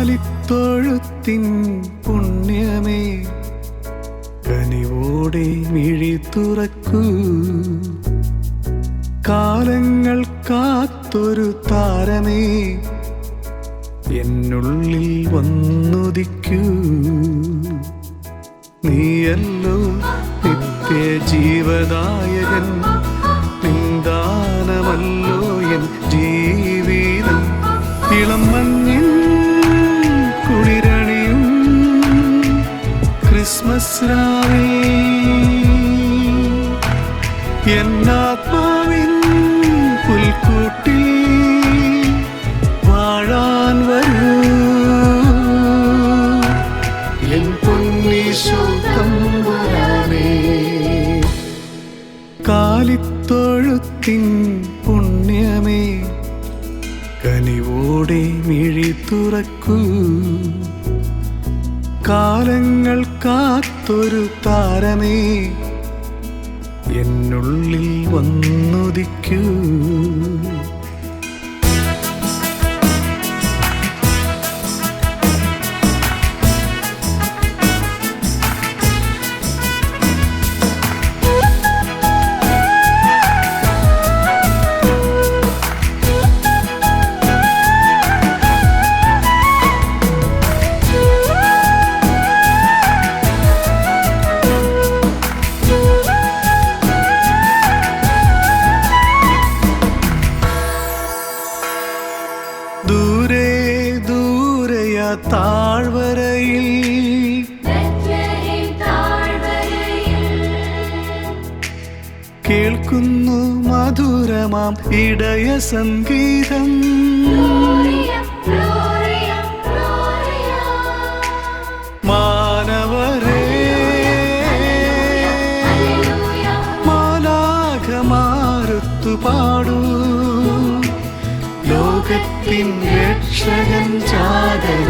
കാലിത്തൊഴുത്തിൻ പുണ്യമേ. കനിവോടെ മിഴി തുറക്കൂ. കാലങ്ങൾ കാത്തൊരു താരമേ. എന്നുള്ളിൽ വന്നുദിക്കൂ. നീയല്ലോ നിത്യജീവദായകൻ. ക്രിസ്മസ് രാവിൽ എന്നാത്മാവിൻ പുൽക്കൂട്ടിൽ വാഴാൻ വരൂ. എൻ പൊന്നീശോ തമ്പുരാനേ. കാലിത്തൊഴുത്തിൻ പുണ്യമേ. കനിവോടെ മിഴി തുറക്കൂ കാലങ്ങൾ കാത്തൊരു താരമേ. എന്നുള്ളിൽ വന്നുദിക്കൂ താഴ്വരയിൽ. കേൾക്കുന്നു മധുരമാം ഇടയ സംഗീതം. പാടൂ. ലോകത്തിൻ രക്ഷകൻ ജാതനായി